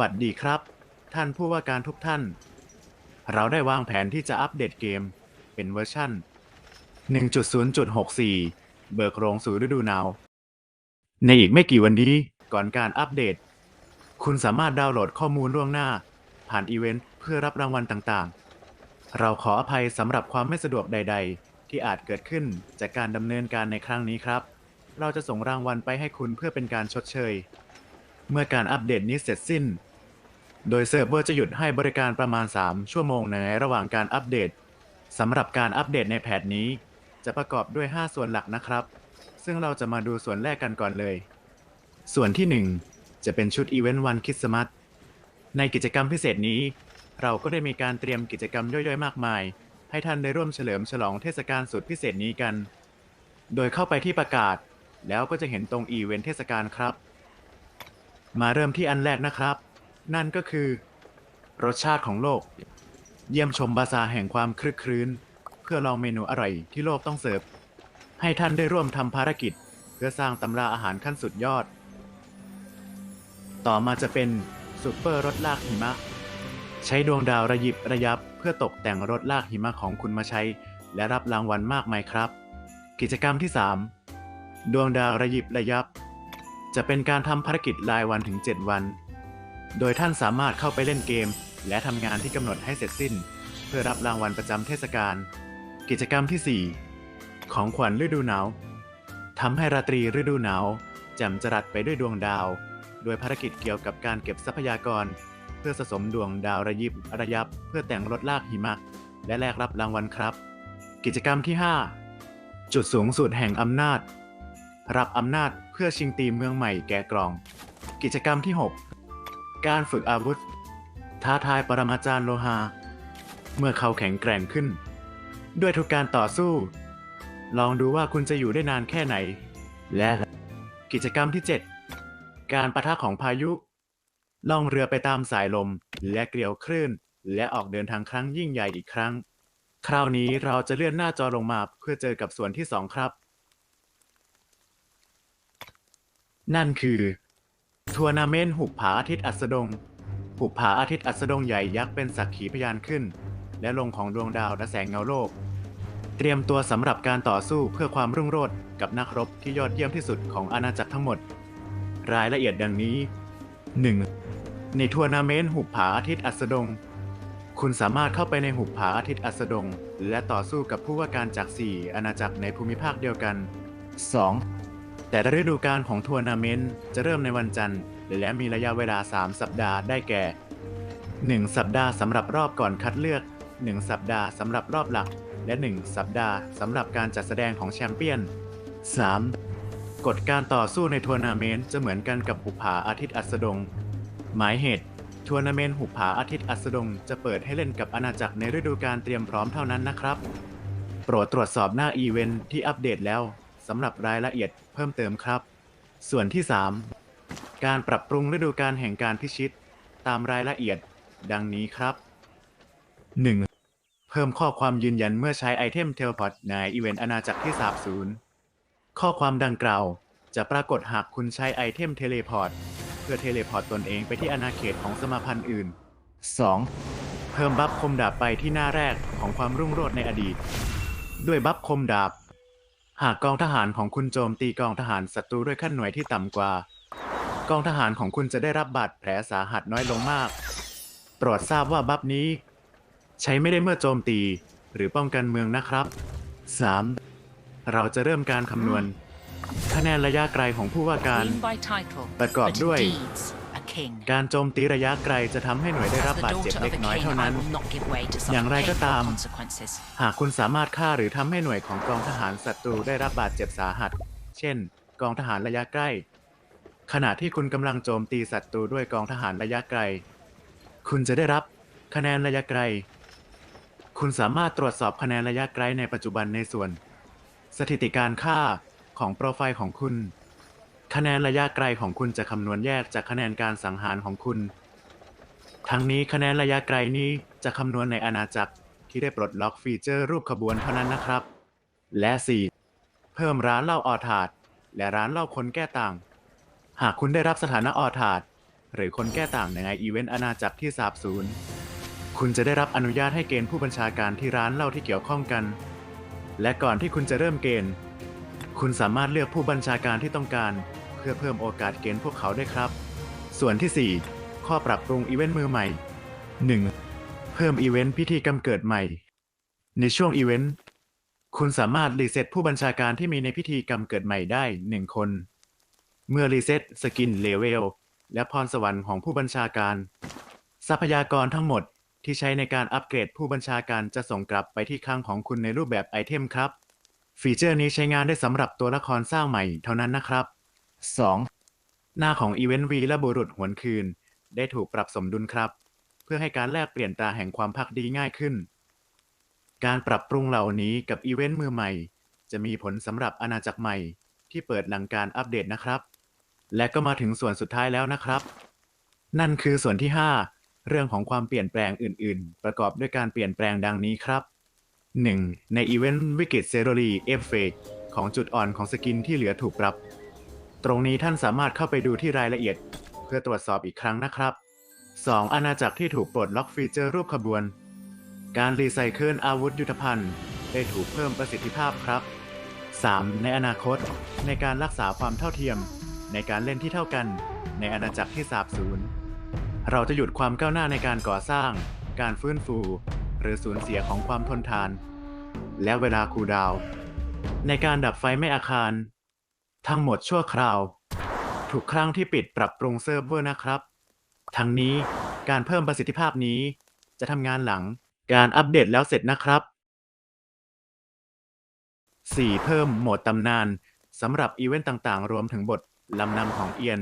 วัสดีครับ ท่านผู้ว่าการทุกท่าน เราได้วางแผนที่จะอัปเดตเกม เป็นเวอร์ชั่น 1.0.64 เบิกโรงสู่ฤดูหนาว ในอีกไม่กี่วันนี้ก่อนการอัปเดต คุณสามารถดาวน์โหลดข้อมูลล่วงหน้า ผ่านอีเวนต์เพื่อรับรางวัลต่างๆ เราขออภัยสำหรับความไม่สะดวกใด ๆ ที่อาจเกิดขึ้นจากการดำเนินการในครั้งนี้ครับ เราจะส่งรางวัลไปให้คุณเพื่อเป็นการชดเชย เมื่อการอัปเดตนี้เสร็จสิ้น โดยเซิร์ฟเวอร์จะหยุดให้บริการประมาณ 3 ชั่วโมงในระหว่างการอัปเดตสำหรับการอัปเดตในแพทนี้ จะประกอบด้วย 5 ส่วนหลักนะครับ ซึ่งเราจะมาดูส่วนแรกกันก่อนเลย ส่วนที่ 1 จะเป็นชุดอีเวนต์วันคริสต์มาสในกิจกรรมพิเศษนี้ เราก็ได้มีการเตรียมกิจกรรมย่อยๆ มากมาย ให้ท่านได้ร่วมเฉลิมฉลองเทศกาลสุดพิเศษนี้กัน โดยเข้าไปที่ประกาศ แล้วก็จะเห็นตรงอีเวนต์เทศกาลครับ มาเริ่มที่อันแรกนะครับ นั่นก็คือ รสชาติของโลก เยี่ยมชมบาซาร์แห่งความคลึกครื้น เพื่อลองเมนูอร่อยที่โลกต้องเสิร์ฟ ให้ท่านได้ร่วมทำภารกิจ เพื่อสร้างตำราอาหารขั้นสุดยอด ต่อมาจะเป็นซูเปอร์รถลากหิมะ ใช้ดวงดาวระยิบระยับ เพื่อตกแต่งรถลากหิมะของคุณมาใช้ และรับรางวัลมากมายครับ กิจกรรมที่ 3 ดวงดาวระยิบระยับ จะเป็นการทำภารกิจรายวันถึง 7 วัน โดยท่านสามารถเข้าไปเล่นเกม และทำงานที่กำหนดให้เสร็จสิ้น เพื่อรับรางวัลประจำเทศกาล กิจกรรมที่ 4 ของขวัญฤดูหนาวทำให้ราตรีฤดูหนาวแจ่มจรัสไปด้วยดวงดาว โดยภารกิจเกี่ยวกับการเก็บทรัพยากร เพื่อสะสมดวงดาวระยิบระยับ เพื่อแต่งรถลากหิมะ และแลกรับรางวัลครับ กิจกรรมที่ 5 จุดสูงสุดแห่งอำนาจ รับอำนาจเพื่อชิงตีเมืองใหม่แก่กล่อง กิจกรรมที่ 6 การฝึกอาวุธ ท้าทายปรมาจารย์โลหะเมื่อเขาแข็งแกร่งขึ้น ด้วยทุกการต่อสู้ ลองดูว่าคุณจะอยู่ได้นานแค่ไหน และกิจกรรมที่ 7 การประทะของพายุ ล่องเรือไปตามสายลมและเกลียวคลื่น และออกเดินทางครั้งยิ่งใหญ่อีกครั้ง คราวนี้เราจะเลื่อนหน้าจอลงมาเพื่อเจอกับส่วนที่ 2 ครับ นั่นคือ ทัวร์นาเมนต์หุบผาอาทิตย์อัสดง หุบผาอาทิตย์อัสดงใหญ่ยักษ์เป็นสักขีพยานขึ้น และลงของดวงดาวและแสงเงาโลก เตรียมตัวสำหรับการต่อสู้เพื่อความรุ่งโรจน์กับนักรบที่ยอดเยี่ยมที่สุดของอาณาจักรทั้งหมด รายละเอียดดังนี้ 1. ในทัวร์นาเมนต์หุบผาอาทิตย์อัสดง คุณสามารถเข้าไปในหุบผาอาทิตย์อัสดง และต่อสู้กับผู้ว่าการจาก 4 อาณาจักรในภูมิภาคเดียวกัน 2. แต่ฤดูกาลของทัวร์นาเมนต์จะเริ่มในวันจันทร์ และมีระยะเวลา 3 สัปดาห์ได้แก่ 1 สัปดาห์สำหรับรอบก่อนคัดเลือก 1 สัปดาห์สำหรับรอบหลัก และ 1 สัปดาห์สำหรับการจัดแสดงของแชมเปี้ยน 3. กฎการต่อสู้ในทัวร์นาเมนต์จะเหมือนกันกับหุบผาอาทิตย์อัสดง หมายเหตุทัวร์นาเมนต์หุบผาอาทิตย์อัสดงจะเปิดให้เล่นกับอาณาจักรในฤดูกาลเตรียมพร้อมเท่านั้นนะครับ โปรดตรวจสอบหน้าอีเวนท์ที่อัปเดตแล้ว สำหรับรายละเอียดเพิ่มเติมครับ ส่วนที่ 3 การปรับปรุงฤดูกาลแห่งการพิชิต ตามรายละเอียดดังนี้ครับ 1. เพิ่มข้อความยืนยันเมื่อใช้ไอเทมเทเลพอร์ตในอีเวนต์อาณาจักรที่สาบสูญข้อความดังกล่าวจะปรากฏหากคุณใช้ไอเทมเทเลพอร์ตเพื่อเทเลพอร์ตตนเองไปที่อาณาเขตของสมาพันธ์อื่น 2. เพิ่มบัฟคมดาบไปที่หน้าแรกของความรุ่งโรจน์ในอดีต ด้วยบัฟคมดาบ หากกองทหารของคุณโจมตีกองทหารศัตรูด้วยขั้นหน่วยที่ต่ำกว่า กองทหารของคุณจะได้รับบาดแผลสาหัสน้อยลงมาก โปรดทราบว่าบัฟนี้ ใช้ไม่ได้เมื่อโจมตีหรือป้องกันเมืองนะครับ 3. เราจะเริ่มการคำนวณ คะแนนระยะไกลของผู้ว่าการ Queen by title, ประกอบ but ด้วย in deeds a king. การโจมตีระยะไกลจะทำให้หน่วยได้ As รับ the บาดเจ็บ daughter เล็ of ก a น้อย king, เท่า I นั้น will not give way to อย่าง such ไรก็ตาม painful consequences. หากคุณสามารถฆ่าหรือทำให้หน่วยของกองทหารศัตรูได้รับบาดเจ็บสาหัส เช่น กองทหารระยะใกล้ ขณะที่คุณกำลังโจมตีศัตรูด้วยกองทหารระยะไกล คุณจะได้รับคะแนนระยะไกล คุณสามารถตรวจสอบคะแนนระยะไกลในปัจจุบันในส่วน สถิติการฆ่าของโปรไฟล์ของคุณ คะแนนระยะไกลของคุณจะคำนวณแยกจากคะแนนการสังหารของคุณ ทั้งนี้คะแนนระยะไกลนี้จะคำนวณในอาณาจักรที่ได้ปลดล็อกฟีเจอร์รูปขบวนเท่านั้นนะครับ และ 4. เพิ่มร้านเหล้าออถาดและร้านเหล้าคนแก้ต่าง หากคุณได้รับสถานะออถาดหรือคนแก้ต่างในอีเวนต์อาณาจักรที่สาบสูญคุณจะได้รับอนุญาตให้เกณฑ์ผู้บัญชาการที่ร้านเหล้าที่เกี่ยวข้องกัน และก่อนที่คุณจะเริ่มเกณฑ์ คุณสามารถเลือกผู้บัญชาการที่ต้องการ พื่อเพิ่มโอกาสเกณฑ์พวกเขาด้วยครับ ส่วนที่ 4 ข้อปรับปรุงอีเวนต์มือใหม่ 1. เพิ่มอีเวนต์พิธีกรรมเกิดใหม่ ในช่วงอีเวนต์คุณสามารถรีเซ็ตผู้บัญชาการที่มีในพิธีกรรมเกิดใหม่ได้ 1 คน เมื่อรีเซ็ตสกินเลเวลและพรสวรรค์ของผู้บัญชาการ ทรัพยากรทั้งหมดที่ใช้ในการอัปเกรดผู้บัญชาการจะส่งกลับไปที่คลังของคุณในรูปแบบไอเทมครับ ฟีเจอร์นี้ใช้งานได้สำหรับตัวละครสร้างใหม่เท่านั้นนะครับ 2. หน้าของอีเวนต์วีและบุรุษหวนคืน ได้ถูกปรับสมดุลครับ เพื่อให้การแลกเปลี่ยนตาแห่งความพักดีง่ายขึ้น การปรับปรุงเหล่านี้กับอีเวนต์มือใหม่ จะมีผลสำหรับอาณาจักรใหม่ ที่เปิดหลังการอัปเดตนะครับ และก็มาถึงส่วนสุดท้ายแล้วนะครับ นั่นคือส่วนที่ 5 เรื่องของความเปลี่ยนแปลงอื่น ๆ ประกอบด้วยการเปลี่ยนแปลงดังนี้ครับ 1. ในอีเวนต์วิกฤตเซโรลีเอฟเฟกของจุดอ่อนของสกินที่เหลือถูกปรับ ตรงนี้ท่านสามารถเข้าไปดูที่รายละเอียด เพื่อตรวจสอบอีกครั้งนะครับ 2. อาณาจักรที่ถูกปลดล็อกฟีเจอร์รูปขบวน การรีไซเคิลอาวุธยุทธภัณฑ์ ได้ถูกเพิ่มประสิทธิภาพครับ 3. ในอนาคต ในการรักษาความเท่าเทียม ในการเล่นที่เท่ากัน ในอาณาจักรที่สาบสูญเราจะหยุดความก้าวหน้าในการก่อสร้าง การฟื้นฟู หรือสูญเสียของความทนทาน และเวลาคูดาว ในการดับไฟไม่อาคาร ทั้งหมดชั่วคราว ทุกครั้งที่ปิดปรับปรุงเซิร์ฟเวอร์นะครับ ทั้งนี้การเพิ่มประสิทธิภาพนี้ จะทำงานหลังการอัปเดตแล้วเสร็จนะครับ 4. เพิ่มโหมดตำนานสำหรับอีเวนต์ต่างๆ รวมถึงบทลำนำของเอียน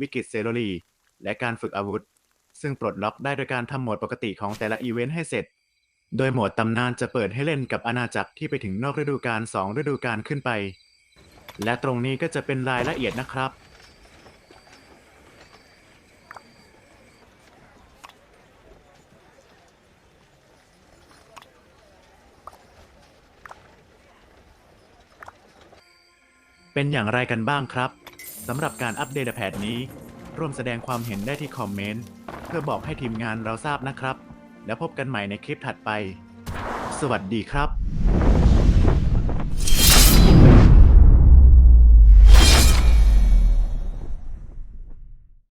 วิกิตเซโรลีและการฝึกอาวุธ ซึ่งปลดล็อกได้โดยการทำโหมดปกติของแต่ละอีเวนต์ให้เสร็จ โดยโหมดตำนานจะเปิดให้เล่นกับอาณาจักรที่ไปถึงนอกฤดูกาล2ฤดูกาลขึ้นไป และตรงนี้ก็จะเป็นรายละเอียดนะครับ เป็นอย่างไรกันบ้างครับสำหรับการอัปเดตแพทนี้ ร่วมแสดงความเห็นได้ที่คอมเมนต์ เพื่อบอกให้ทีมงานเราทราบนะครับ แล้วพบกันใหม่ในคลิปถัดไป สวัสดีครับ